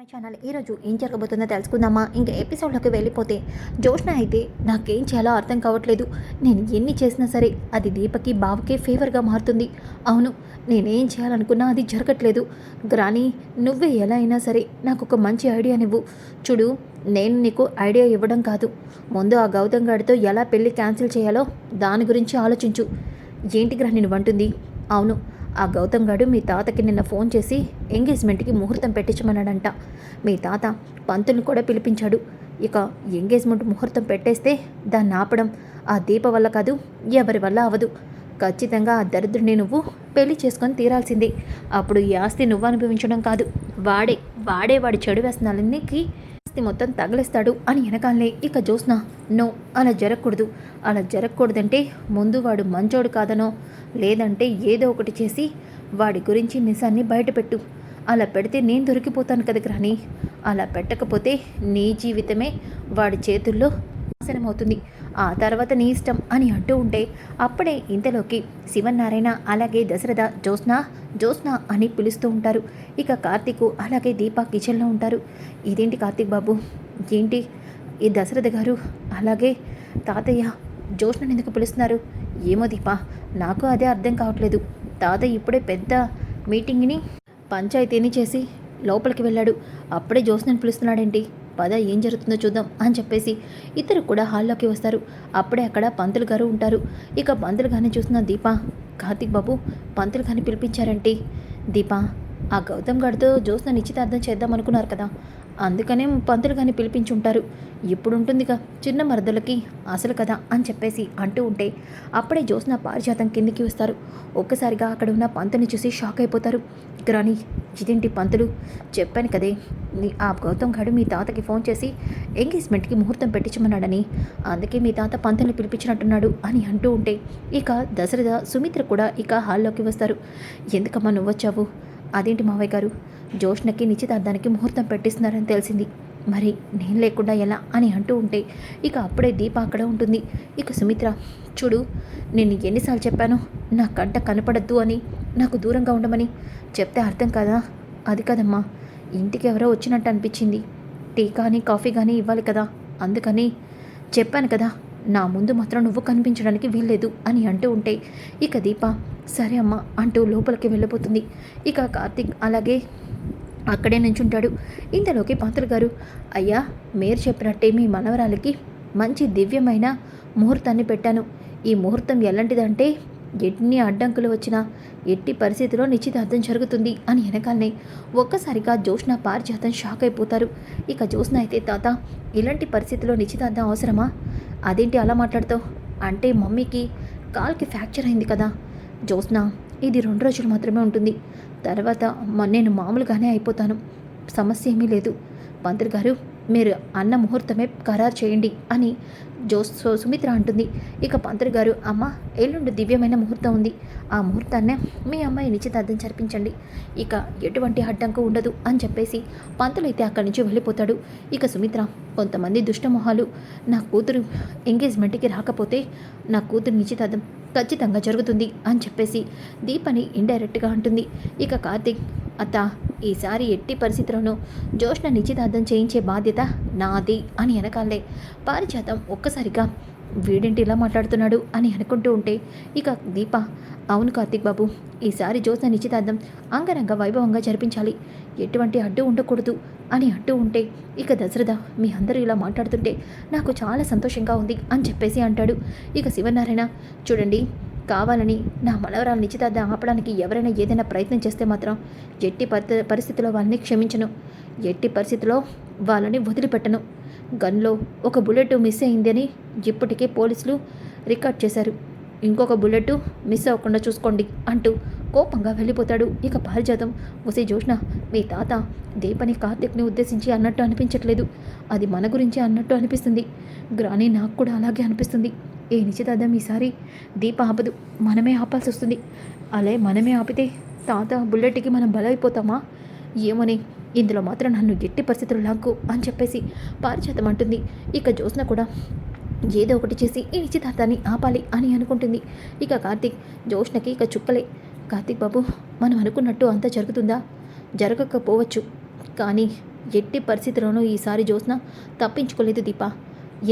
My channel. ఈరోజు ఏం జరగబోతుందో తెలుసుకుందామా? ఇంకా ఎపిసోడ్లోకి వెళ్ళిపోతే జోష్న అయితే నాకేం చేయాలో అర్థం కావట్లేదు. నేను ఎన్ని చేసినా సరే అది దీపకి బావకే ఫేవర్గా మారుతుంది. అవును నేనేం చేయాలనుకున్నా అది జరగట్లేదు. గ్రాని నువ్వే ఎలా అయినా సరే నాకు ఒక మంచి ఐడియా నువ్వు. చూడు నేను నీకు ఐడియా ఇవ్వడం కాదు. ముందు ఆ గౌతమ్ గారితో ఎలా పెళ్ళి క్యాన్సిల్ చేయాలో దాని గురించి ఆలోచించు. ఏంటి గ్రాని నువ్వు అంటుంది అవును ఆ గౌతమ్ గారు మీ తాతకి నిన్న ఫోన్ చేసి ఎంగేజ్మెంట్కి ముహూర్తం పెట్టించమన్నాడంట. మీ తాత పంతుల్ని కూడా పిలిపించాడు. ఇక ఎంగేజ్మెంట్ ముహూర్తం పెట్టేస్తే దాన్ని ఆపడం ఆ దీప వల్ల కాదు ఎవరి వల్ల అవదు. ఖచ్చితంగా ఆ దరిద్రుని నువ్వు పెళ్ళి చేసుకొని తీరాల్సిందే. అప్పుడు ఈ ఆస్తి నువ్వు అనుభవించడం కాదు. వాడే వాడే వాడి చెడు వ్యసనాలన్నికి ఆస్తి మొత్తం తగలేస్తాడు అని వెనకాలనే ఇక జోస్న నో అలా జరగకూడదు. అలా జరగకూడదంటే ముందు వాడు మంచోడు కాదనో లేదంటే ఏదో ఒకటి చేసి వాడి గురించి నిజాన్ని బయటపెట్టు. అలా పెడితే నేను దొరికిపోతాను కదా గ్రాని అలా పెట్టకపోతే నీ జీవితమే వాడి చేతుల్లో నాశనమవుతుంది. ఆ తర్వాత నీ ఇష్టం అని అంటూ ఉంటే అప్పుడే ఇంతలోకి శివనారాయణ అలాగే దశరథ జ్యోత్స్న జ్యోత్స్న అని పిలుస్తూ ఉంటారు. ఇక కార్తీక్ అలాగే దీప కిచెన్లో ఉంటారు. ఇదేంటి కార్తీక్ బాబు? ఏంటి? ఈ దశరథ గారు అలాగే తాతయ్య జ్యోత్స్నని ఎందుకు పిలుస్తున్నారు? ఏమో దీప నాకు అదే అర్థం కావట్లేదు. తాతయ్య ఇప్పుడే పెద్ద మీటింగ్ని పంచాయతీని చేసి లోపలికి వెళ్ళాడు. అప్పుడే జ్యోత్స్నని పిలుస్తున్నాడేంటి? పద ఏం జరుగుతుందో చూద్దాం అని చెప్పేసి ఇద్దరు కూడా హాల్లోకి వస్తారు. అప్పుడే అక్కడ పంతులు గారు ఉంటారు. ఇక పంతులు గారిని చూసిన దీప కార్తిక్ బాబు పంతులు గారిని పిలిపించారంటే దీప ఆ గౌతమ్ గారితో జ్యోత్స్న నిశ్చితార్థం చేద్దాం అనుకున్నారు కదా. అందుకనే పంతులు గారిని పిలిపించుంటారు. ఇప్పుడు ఉంటుందిగా చిన్న మరదలకి అసలు కదా అని చెప్పేసి అంటూ ఉంటే అప్పుడే జ్యోత్స్న పారిజాతం కిందికి వస్తారు. ఒక్కసారిగా అక్కడ ఉన్న పంతుని చూసి షాక్ అయిపోతారు. గ్రాని ఇదేంటి పంతులు? చెప్పాను కదే. ఆ గౌతమ్ గారు మీ తాతకి ఫోన్ చేసి ఎంగేజ్మెంట్కి ముహూర్తం పెట్టించమన్నాడని. అందుకే మీ తాత పంతుని పిలిపించినట్టున్నాడు అని అంటూ ఉంటే ఇక దశరథ సుమిత్ర కూడా ఇక హాల్లోకి వస్తారు. ఎందుకమ్మా నువ్వు వచ్చావు అదేంటి మావయ్య గారు? జోష్నకి నిశ్చితార్థానికి ముహూర్తం పెట్టిస్తున్నారని తెలిసింది. మరి నేను లేకుండా ఎలా అని అంటూ ఉంటే ఇక అప్పుడే దీప అక్కడ ఉంటుంది. ఇక సుమిత్ర చూడు నేను ఎన్నిసార్లు చెప్పాను నా కంట కనపడద్దు అని నాకు దూరంగా ఉండమని చెప్తే అర్థం కదా? అది కదమ్మా ఇంటికి ఎవరో వచ్చినట్టు అనిపించింది. టీ కానీ కాఫీ కానీ ఇవ్వాలి కదా. అందుకని చెప్పాను కదా నా ముందు మాత్రం నువ్వు కనిపించడానికి వీల్లేదు అని అంటూ ఉంటే ఇక దీప సరే అమ్మా అంటూ లోపలికి వెళ్ళిపోతుంది. ఇక కార్తీక్ అలాగే అక్కడే నుంచుంటాడు. ఇంతలోకి పంతులు గారు అయ్యా మీరు చెప్పినట్టే మీ మనవరాలికి మంచి దివ్యమైన ముహూర్తాన్ని పెట్టాను. ఈ ముహూర్తం ఎలాంటిదంటే ఎన్ని అడ్డంకులు వచ్చినా ఎట్టి పరిస్థితిలో నిశ్చితార్థం జరుగుతుంది అని వెనకాలనే ఒక్కసారిగా జోష్న పారిజాతం షాక్ అయిపోతారు. ఇక జోష్న అయితే తాత ఇలాంటి పరిస్థితిలో నిశ్చితార్థం అవసరమా? అదేంటి అలా మాట్లాడుతావు? అంటే మమ్మీకి కాల్కి ఫ్రాక్చర్ అయింది కదా. జ్యోత్స్న ఇది రెండు రోజులు మాత్రమే ఉంటుంది. తర్వాత మ- నేను మామూలుగానే అయిపోతాను. సమస్య ఏమీ లేదు. పంతులు గారు మీరు అన్న ముహూర్తమే ఖరారు చేయండి అని జోస్ సుమిత్ర అంటుంది. ఇక పంతులు గారు అమ్మ ఎల్లుండి దివ్యమైన ముహూర్తం ఉంది. ఆ ముహూర్తాన్నే మీ అమ్మాయి నిశ్చితార్థం జరిపించండి. ఇక ఎటువంటి అడ్డంకు ఉండదు అని చెప్పేసి పంతులు అయితే అక్కడి నుంచి వెళ్ళిపోతాడు. ఇక సుమిత్ర కొంతమంది దుష్టమొహాలు నా కూతురు ఎంగేజ్మెంట్కి రాకపోతే నా కూతురు నిశ్చితార్థం ఖచ్చితంగా జరుగుతుంది అని చెప్పేసి దీపని ఇండైరెక్ట్గా అంటుంది. ఇక కార్తీక్ అత్త ఈసారి ఎట్టి పరిస్థితుల్లోనూ జోష్న నిశ్చితార్థం చేయించే బాధ్యత నాది అని వెనకాలే పారిజాతం ఒక్కసారిగా వీడేంటి ఇలా మాట్లాడుతున్నాడు అని అనుకుంటూ ఉంటే ఇక దీప అవును కార్తీక్ బాబు ఈసారి జ్యోత్స్న నిశ్చితార్థం అంగరంగ వైభవంగా జరిపించాలి. ఎటువంటి అడ్డు ఉండకూడదు అని అంటూ ఉంటే ఇక దశరథ మీ అందరూ ఇలా మాట్లాడుతుంటే నాకు చాలా సంతోషంగా ఉంది అని చెప్పేసి అంటాడు. ఇక శివనారాయణ చూడండి కావాలని నా మనవరాలు నిశ్చితార్థం ఆపడానికి ఎవరైనా ఏదైనా ప్రయత్నం చేస్తే మాత్రం ఎట్టి పరి పరిస్థితిలో వాళ్ళని క్షమించను. ఎట్టి పరిస్థితిలో వాళ్ళని వదిలిపెట్టను. గన్లో ఒక బుల్లెట్ మిస్ అయిందని ఇప్పటికే పోలీసులు రికార్డ్ చేశారు. ఇంకొక బుల్లెట్ మిస్ అవ్వకుండా చూసుకోండి అంటూ కోపంగా వెళ్ళిపోతాడు. ఇక పారిజాతం. ఒసే జోష్ణ మీ తాత దీపని కార్తిక్ని ఉద్దేశించి అన్నట్టు అనిపించట్లేదు. అది మన గురించి అన్నట్టు అనిపిస్తుంది. గ్రాని నాకు కూడా అలాగే అనిపిస్తుంది. ఏ నిశ్చితార్థం ఈసారి దీప ఆపదు. మనమే ఆపాల్సి వస్తుంది. అలే మనమే ఆపితే తాత బుల్లెట్కి మనం బలైపోతామా? ఏమని. ఇందులో మాత్రం నన్ను ఎట్టి పరిస్థితులు లాక్కు అని చెప్పేసి పారిజాతం అంటుంది. ఇక జ్యోత్స్న కూడా ఏదో ఒకటి చేసి ఈ నిశ్చితార్థాన్ని ఆపాలి అని అనుకుంటుంది. ఇక కార్తీక్ జ్యోష్ణకి ఇక చుక్కలే. కార్తీక్ బాబు మనం అనుకున్నట్టు అంతా జరుగుతుందా? జరగకపోవచ్చు. కానీ ఎట్టి పరిస్థితుల్లోనూ ఈసారి జ్యోత్స్న తప్పించుకోలేదు దీప.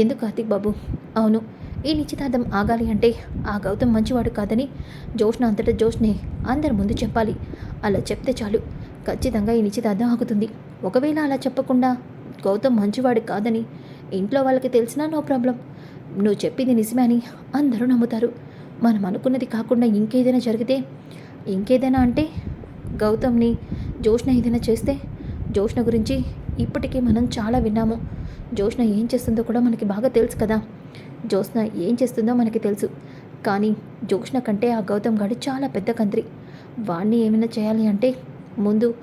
ఎందుకు కార్తీక్ బాబు? అవును ఈ నిశ్చితార్థం ఆగాలి అంటే ఆ గౌతమ్ మంచివాడు కాదని జోష్న అంతటా జోష్నే అందరి ముందు చెప్పాలి. అలా చెప్తే చాలు. ఖచ్చితంగా ఈ నిశ్చితార్థం ఆగుతుంది. ఒకవేళ అలా చెప్పకుండా గౌతమ్ మంచివాడు కాదని ఇంట్లో వాళ్ళకి తెలిసినా నో ప్రాబ్లం. నువ్వు చెప్పింది నిజమే అని అందరూ నమ్ముతారు. మనం అనుకున్నది కాకుండా ఇంకేదైనా జరిగితే ఇంకేదైనా అంటే గౌతమ్ని జోష్ణ ఏదైనా చేస్తే జోష్ణ గురించి ఇప్పటికే మనం చాలా విన్నాము. జోష్ణ ఏం చేస్తుందో కూడా మనకి బాగా తెలుసు కదా. జోష్ణ ఏం చేస్తుందో మనకి తెలుసు. కానీ జోష్ణ కంటే ఆ గౌతమ్ గాడు చాలా పెద్ద కంత్రి. వాణ్ణి ఏమైనా చేయాలి అంటే ముందు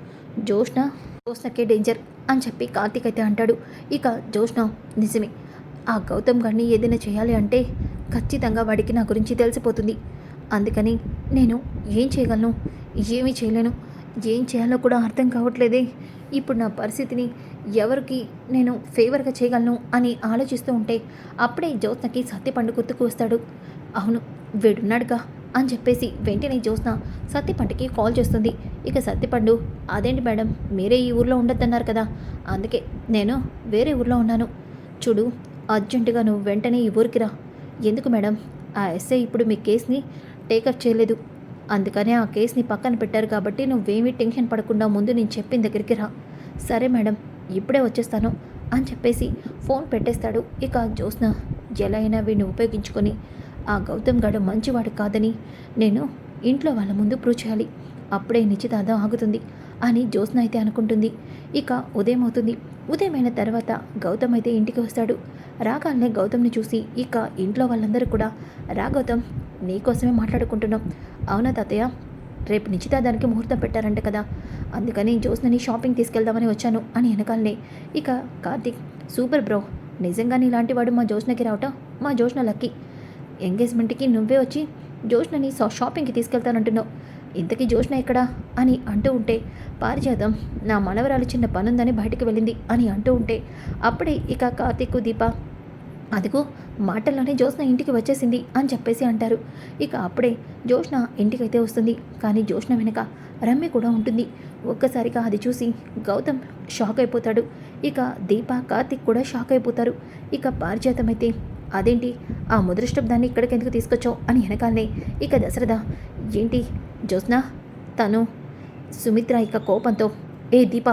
జోష్న జోష్నకే డేంజర్ అని చెప్పి కార్తీక్ అయితే అంటాడు. ఇక జోష్న నిజమే. ఆ గౌతమ్ గారిని ఏదైనా చేయాలి అంటే ఖచ్చితంగా వాడికి నా గురించి తెలిసిపోతుంది. అందుకని నేను ఏం చేయగలను? ఏమీ చేయలేను. ఏం చేయాలో కూడా అర్థం కావట్లేదే. ఇప్పుడు నా పరిస్థితిని ఎవరికి నేను ఫేవర్గా చేయగలను అని ఆలోచిస్తూ ఉంటే అప్పుడే జ్యోత్నకి సత్యపండు గుర్తుకు వస్తాడు. అవును వీడున్నాడుగా. అని చెప్పేసి వెంటనే జ్యోత్స్న సత్తిపండుకి కాల్ చేస్తుంది. ఇక సత్తిపండు అదేంటి మేడం మీరే ఈ ఊర్లో ఉండొద్దన్నారు కదా అందుకే నేను వేరే ఊర్లో ఉన్నాను. చూడు అర్జెంటుగా నువ్వు వెంటనే ఈ ఊరికి రా. ఎందుకు మేడం ఆ ఎస్ఐ ఇప్పుడు మీ కేసుని టేకప్ చేయలేదు. అందుకనే ఆ కేసుని పక్కన పెట్టారు కాబట్టి నువ్వేమీ టెన్షన్ పడకుండా ముందు నేను చెప్పిన దగ్గరికి రా. సరే మేడం ఇప్పుడే వచ్చేస్తాను అని చెప్పేసి ఫోన్ పెట్టేస్తాడు. ఇక జ్యోత్స్న ఎలా అయినా వీడిని ఉపయోగించుకొని ఆ గౌతమ్ గాడు మంచివాడు కాదని నేను ఇంట్లో వాళ్ళ ముందు ప్రూవ్ చేయాలి. అప్పుడే నిశ్చితార్థం ఆగుతుంది అని జ్యోత్స్న అయితే అనుకుంటుంది. ఇక ఉదయం అవుతుంది. ఉదయమైన తర్వాత గౌతమ్ అయితే ఇంటికి వస్తాడు. రాగానే గౌతమ్ని చూసి ఇక ఇంట్లో వాళ్ళందరూ కూడా రా గౌతమ్ నీకోసమే మాట్లాడుకుంటున్నాం. అవునా తాతయ్య? రేపు నిశ్చితార్థానికి ముహూర్తం పెట్టారంట కదా. అందుకని జ్యోత్స్నని షాపింగ్ తీసుకెళ్దామని వచ్చాను అని వెనకాలనే ఇక కార్తిక్ సూపర్ బ్రో నిజంగానే ఇలాంటి వాడు మా జ్యోత్స్నకి రావటం? మా జ్యోత్స్న లక్కీ. ఎంగేజ్మెంట్కి నువ్వే వచ్చి జోష్నని షా- షాపింగ్కి తీసుకెళ్తానంటున్నావు. ఇంతకీ జోష్న ఎక్కడా? అని అంటూ ఉంటే పారిజాతం నా మనవరాలు చిన్న పనుందని బయటకు వెళ్ళింది అని అంటూ ఉంటే అప్పుడే ఇక కార్తీక్ దీప అదిగో మాటల్లోనే జోష్న ఇంటికి వచ్చేసింది అని చెప్పేసి అంటారు. ఇక అప్పుడే జోష్న ఇంటికైతే వస్తుంది. కానీ జోష్న వెనక రమ్య కూడా ఉంటుంది. ఒక్కసారిగా అది చూసి గౌతమ్ షాక్ అయిపోతాడు. ఇక దీప కార్తిక్ కూడా షాక్ అయిపోతారు. ఇక పారిజాతం అయితే అదేంటి? ఆ ముదృష్టబ్దాన్ని ఇక్కడికి ఎందుకు తీసుకొచ్చావు? అని వెనకాలనే ఇక దశరథ ఏంటి జ్యోత్స్న? తను సుమిత్ర ఇక కోపంతో ఏ దీప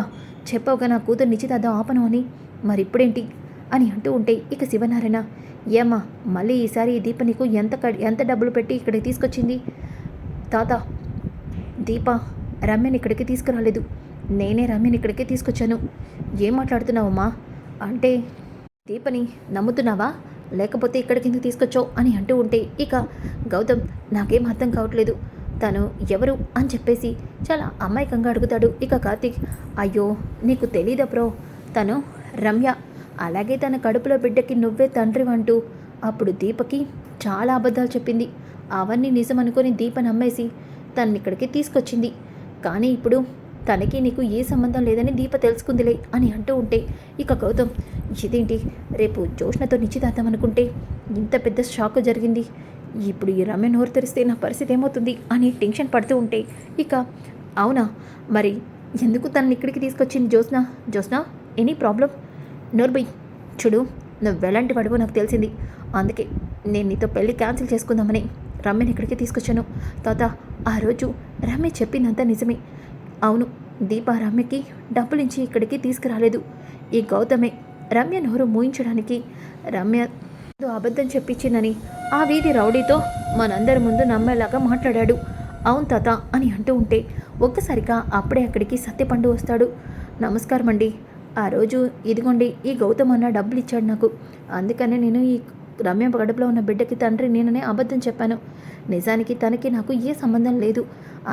చెప్పవుగా నా కూతురు నిశ్చితార్థం ఆపను అని మరి ఇప్పుడేంటి అని అంటూ ఉంటే ఇక శివనారాయణ ఏమ్మా మళ్ళీ ఈసారి ఈ దీప నీకు ఎంత క- ఎంత డబ్బులు పెట్టి ఇక్కడికి తీసుకొచ్చింది? తాత దీప రమ్యని ఇక్కడికి తీసుకురాలేదు. నేనే రమ్యని ఇక్కడికి తీసుకొచ్చాను. ఏం మాట్లాడుతున్నావమ్మా? అంటే దీపని నమ్ముతున్నావా? లేకపోతే ఇక్కడికి ఎందుకు తీసుకొచ్చావు అని అంటూ ఉంటే ఇక గౌతమ్ నాకేం అర్థం కావట్లేదు. తను ఎవరు అని చెప్పేసి చాలా అమాయకంగా అడుగుతాడు ఇక కార్తీక్. అయ్యో నీకు తెలీదా బ్రో? తను రమ్య అలాగే తన కడుపులో బిడ్డకి నువ్వే తండ్రి అంటూ అప్పుడు దీపకి చాలా అబద్ధాలు చెప్పింది. అవన్నీ నిజం అనుకొని దీప నమ్మేసి తనని ఇక్కడికి తీసుకొచ్చింది. కానీ ఇప్పుడు తనకి నీకు ఏ సంబంధం లేదని దీప తెలుసుకుందిలే అని అంటూ ఉంటే ఇక గౌతమ్ ఇదేంటి? రేపు జోష్ణతో నిశ్చితార్థం అనుకుంటే ఇంత పెద్ద షాక్ జరిగింది. ఇప్పుడు ఈ రమ్య నోరు తెరిస్తే నా పరిస్థితి ఏమవుతుంది అని టెన్షన్ పడుతూ ఉంటే ఇక అవునా? మరి ఎందుకు తనని ఇక్కడికి తీసుకొచ్చింది జ్యోత్స్న జ్యోత్స్న ఎనీ ప్రాబ్లం? నోర్బై చూడు నువ్వు ఎలాంటి వాడివో నాకు తెలిసింది. అందుకే నేను నీతో పెళ్ళి క్యాన్సిల్ చేసుకుందామని రమ్యని ఇక్కడికి తీసుకొచ్చాను. తాత ఆ రోజు రమ్య చెప్పిందంతా నిజమే. అవును దీప రమ్యకి డబ్బులించి ఇక్కడికి తీసుకురాలేదు. ఈ గౌతమే రమ్య నోరు మూయించడానికి రమ్య అబద్ధం చెప్పించిందని ఆ వీధి రౌడీతో మనందరి ముందు నమ్మేలాగా మాట్లాడాడు. అవును తాత అని అంటూ ఉంటే ఒక్కసారిగా అప్పుడే అక్కడికి సత్యపండు వస్తాడు. నమస్కారం అండి ఆ రోజు ఇదిగోండి ఈ గౌతమ్ అన్న డబ్బులు ఇచ్చాడు నాకు. అందుకనే నేను ఈ రమ్య గడపలో ఉన్న బిడ్డకి తండ్రి నేననే అబద్ధం చెప్పాను. నిజానికి తనకి నాకు ఏ సంబంధం లేదు.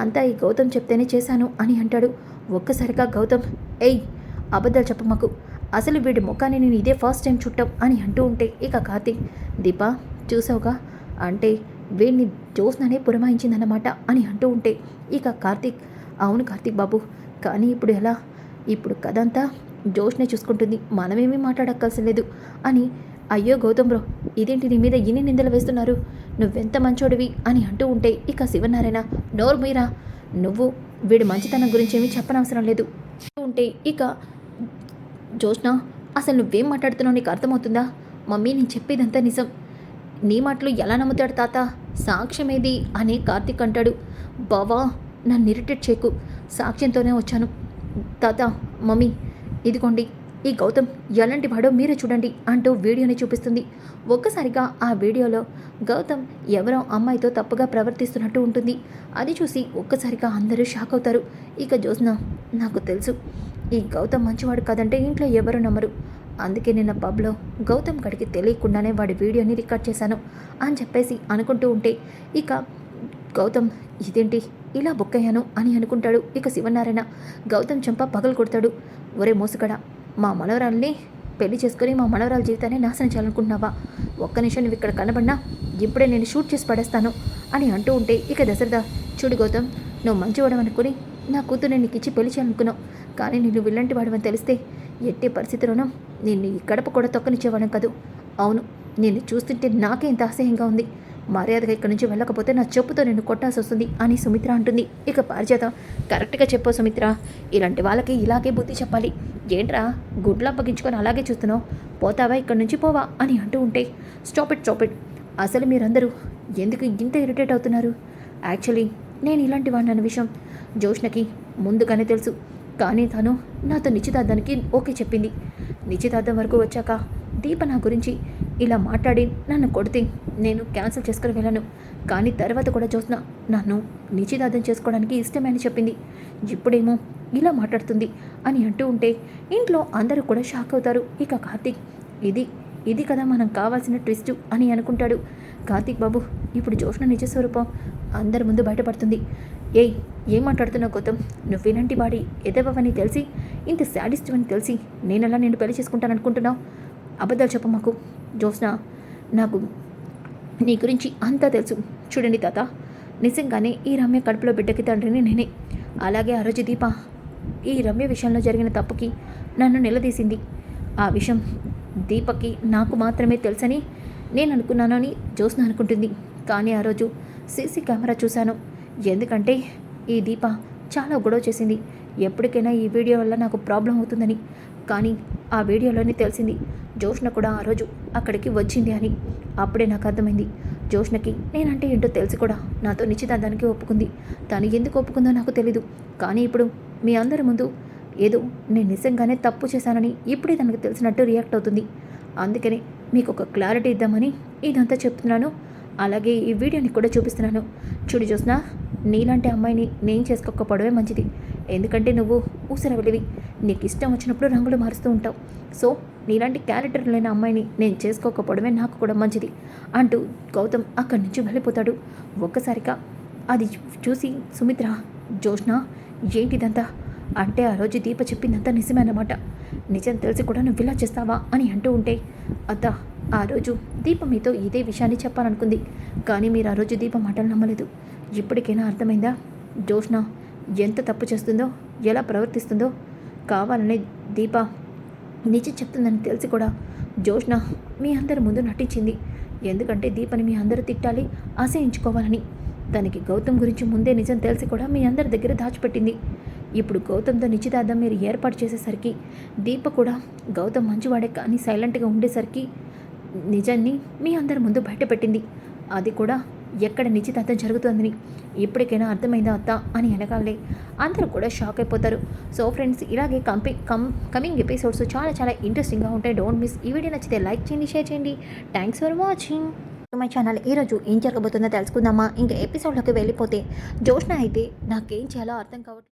అంతా ఈ గౌతమ్ చెప్తేనే చేశాను అని అంటాడు. ఒక్కసారిగా గౌతమ్ ఏయ్ అబద్ధాలు చెప్పమాకు అసలు వీడి ముఖాన్ని నేను ఇదే ఫస్ట్ టైం చుట్టాం అని అంటూ ఉంటే ఇక కార్తీక్ దీపా చూసావుగా? అంటే వీడిని జ్యోత్స్ననే పురమాయించిందన్నమాట అని అంటూ ఉంటే ఇక కార్తీక్ అవును కార్తీక్ బాబు కానీ ఇప్పుడు ఎలా? ఇప్పుడు కథంతా జోష్నే చూసుకుంటుంది. మనమేమీ మాట్లాడక్కల్సలేదు అని అయ్యో గౌతమ్ బ్రో ఇదేంటి నీ మీద ఇన్ని నిందలు వేస్తున్నారు? నువ్వెంత మంచోడివి అని అంటూ ఉంటే ఇక శివనారాయణ నోరు మీరా నువ్వు వీడి మంచితనం గురించి ఏమీ చెప్పనవసరం లేదు. అంటూ ఉంటే ఇక జోష్న అసలు నువ్వేం మాట్లాడుతున్నావు నీకు అర్థమవుతుందా? మమ్మీ నేను చెప్పేదంతా నిజం. నీ మాటలు ఎలా నమ్ముతాడు తాత? సాక్ష్యమేది? అని కార్తీక్ అంటాడు. బావా నన్ను ఇరిటేట్ చేకు సాక్ష్యంతోనే వచ్చాను. తాత మమ్మీ ఇదిగోండి. ఈ గౌతమ్ ఎలాంటి వాడో మీరే చూడండి అంటూ వీడియోని చూపిస్తుంది. ఒక్కసారిగా ఆ వీడియోలో గౌతమ్ ఎవరో అమ్మాయితో తప్పుగా ప్రవర్తిస్తున్నట్టు ఉంటుంది. అది చూసి ఒక్కసారిగా అందరూ షాక్ అవుతారు. ఇక జ్యోత్స్న నాకు తెలుసు ఈ గౌతమ్ మంచివాడు కాదంటే ఇంట్లో ఎవరు నమ్మరు. అందుకే నిన్న పబ్లో గౌతమ్ గడికి తెలియకుండానే వాడి వీడియోని రికార్డ్ చేశాను అని చెప్పేసి అనుకుంటూ ఉంటే ఇక గౌతమ్ ఇదేంటి? ఇలా బుక్ అయ్యాను అని అనుకుంటాడు. ఇక శివనారాయణ గౌతమ్ చెంప పగలు కొడతాడు. ఒరే మోసగడ మా మనవరాల్ని పెళ్ళి చేసుకుని మా మనవరాల జీవితాన్ని నాశనం చేయాలనుకుంటున్నావా? ఒక్క నిమిషం నువ్వు ఇక్కడ కనబడినా ఇప్పుడే నేను షూట్ చేసి పడేస్తాను అని అంటూ ఉంటే ఇక దశరథ చూడు గౌతమ్ నువ్వు మంచివాడం అనుకుని నా కూతురు నీకు ఇచ్చి పెళ్ళి చేయాలనుకున్నావు. కానీ నేను విల్లంటి వాడమని తెలిస్తే ఎట్టి పరిస్థితిలోనూ నిన్ను ఈ గడప కూడా తొక్కనిచ్చేవాడం కాదు. అవును నిన్ను చూస్తుంటే నాకే ఇంత అసహ్యంగా ఉంది. మర్యాదగా ఇక్కడి నుంచి వెళ్ళకపోతే నా చెప్పుతో నిన్ను కొట్టాల్సి వస్తుంది అని సుమిత్ర అంటుంది. ఇక పారిజాత కరెక్ట్గా చెప్పు సుమిత్ర. ఇలాంటి వాళ్ళకి ఇలాగే బుద్ధి చెప్పాలి. ఏంట్రా గుడ్లు అప్పగించుకొని అలాగే చూస్తున్నావు? పోతావా ఇక్కడి నుంచి పోవా అని అంటూ ఉంటే స్టాప్ ఇట్ స్టాప్ ఇట్. అసలు మీరందరూ ఎందుకు ఇంత ఇరిటేట్ అవుతున్నారు? యాక్చువల్లీ నేను ఇలాంటి వాడిని అన్న విషయం జోష్నకి ముందుగానే తెలుసు. కానీ తను నాతో నిశ్చితార్థానికి ఓకే చెప్పింది. నిశ్చితార్థం వరకు వచ్చాక దీప నా గురించి ఇలా మాట్లాడి నన్ను కొడితే నేను క్యాన్సిల్ చేసుకుని వెళ్ళాను. కానీ తర్వాత కూడా చూసిన నన్ను నిశ్చితార్థం చేసుకోవడానికి ఇష్టమే అని చెప్పింది. ఇప్పుడేమో ఇలా మాట్లాడుతుంది అని అంటూ ఉంటే ఇంట్లో అందరూ కూడా షాక్ అవుతారు. ఇక కార్తీక్ ఇది ఇది కదా మనం కావాల్సిన ట్విస్ట్ అని అనుకుంటాడు. కార్తీక్ బాబు ఇప్పుడు జోష్న నిజ స్వరూపం అందరి ముందు బయటపడుతుంది. ఏయ్ ఏం మాట్లాడుతున్నావు గౌతమ్? నువ్వు ఇలాంటి వాడి ఎదవని తెలిసి ఇంత శాడిస్ట్ అని తెలిసి నేను అలా నేను పెళ్ళి చేసుకుంటాను అనుకుంటున్నావు అబద్ధాలు చెప్ప మాకు నాకు నీ గురించి అంతా తెలుసు. చూడండి తాత. నిజంగానే ఈ రమ్య కడుపులో బిడ్డకి తండ్రిని నేనే. అలాగే ఆ రోజు దీప. ఈ రమ్య విషయంలో జరిగిన తప్పుకి నన్ను నిలదీసింది. ఆ విషయం దీపకి నాకు మాత్రమే తెలుసని నేను అనుకున్నానని జ్యోత్స్న అనుకుంటుంది. కానీ ఆ రోజు సీసీ కెమెరా చూశాను. ఎందుకంటే ఈ దీప చాలా గొడవ చేసింది. ఎప్పటికైనా ఈ వీడియో వల్ల నాకు ప్రాబ్లం అవుతుందని కానీ ఆ వీడియోలోనే తెలిసింది. జోష్ణ కూడా ఆ రోజు అక్కడికి వచ్చింది అని. అప్పుడే నాకు అర్థమైంది. జోష్ణకి నేనంటే ఏంటో తెలిసి కూడా నాతో నిశ్చితార్థానికి ఒప్పుకుంది. తను ఎందుకు ఒప్పుకుందో నాకు తెలీదు. కానీ ఇప్పుడు మీ అందరి ముందు ఏదో నేను నిజంగానే తప్పు చేశానని ఇప్పుడే తనకు తెలిసినట్టు రియాక్ట్ అవుతుంది. అందుకనే మీకు ఒక క్లారిటీ ఇద్దామని ఇదంతా చెప్తున్నాను. అలాగే ఈ వీడియోని కూడా చూపిస్తున్నాను. చూడు చూసినా నీలాంటి అమ్మాయిని నేను చేసుకోకపోవడమే మంచిది. ఎందుకంటే నువ్వు ఊసరవెలివి. నీకు ఇష్టం వచ్చినప్పుడు రంగులు మారుస్తూ ఉంటావు. సో నీలాంటి క్యారెక్టర్ లేని అమ్మాయిని నేను చేసుకోకపోవడమే నాకు కూడా మంచిది అంటూ గౌతమ్ అక్కడి నుంచి వెళ్ళిపోతాడు. ఒక్కసారిగా అది చూసి సుమిత్ర జోష్న ఏంటిదంతా? అంటే ఆ రోజు దీప చెప్పిందంతా నిజమే అన్నమాట నిజం తెలిసి కూడా నువ్వు ఇలా చేస్తావా అని అంటూ ఉంటే అత్త ఆ రోజు దీప మీతో ఇదే విషయాన్ని చెప్పాలనుకుంది. కానీ మీరు ఆ రోజు దీప మాటలు నమ్మలేదు. ఇప్పటికైనా అర్థమైందా? జోష్న ఎంత తప్పు చేస్తుందో ఎలా ప్రవర్తిస్తుందో? కావాలనే దీప నిజం చెప్తుందని తెలిసి కూడా జోష్న మీ అందరి ముందు నటించింది. ఎందుకంటే దీపని మీ అందరూ తిట్టాలి ఆశయించుకోవాలని. తనకి గౌతమ్ గురించి ముందే నిజం తెలిసి కూడా మీ అందరి దగ్గర దాచిపెట్టింది. ఇప్పుడు గౌతమ్తో నిశ్చితార్థం మీరు ఏర్పాటు చేసేసరికి దీప కూడా గౌతమ్ మంచివాడే కానీ సైలెంట్గా ఉండేసరికి నిజాన్ని మీ అందరి ముందు బయటపెట్టింది. అది కూడా ఎక్కడ నిశ్చితార్థం జరుగుతుందని. ఇప్పటికైనా అర్థమైందా అత్త అని అనగాలే. అందరూ కూడా షాక్ అయిపోతారు. సో ఫ్రెండ్స్ ఇలాగే కంపి కమ్ కమింగ్ ఎపిసోడ్స్ చాలా చాలా ఇంట్రెస్టింగ్గా ఉంటాయి. డోంట్ మిస్ ఈ వీడియో నచ్చితే లైక్ చేయండి షేర్ చేయండి. Thanks for watching. My channel ఈరోజు ఏం జరగబోతుందో తెలుసుకుందామా? ఇంకా ఎపిసోడ్లోకి వెళ్ళిపోతే జోష్న అయితే నాకేం చేయాలో అర్థం కావట్లేదు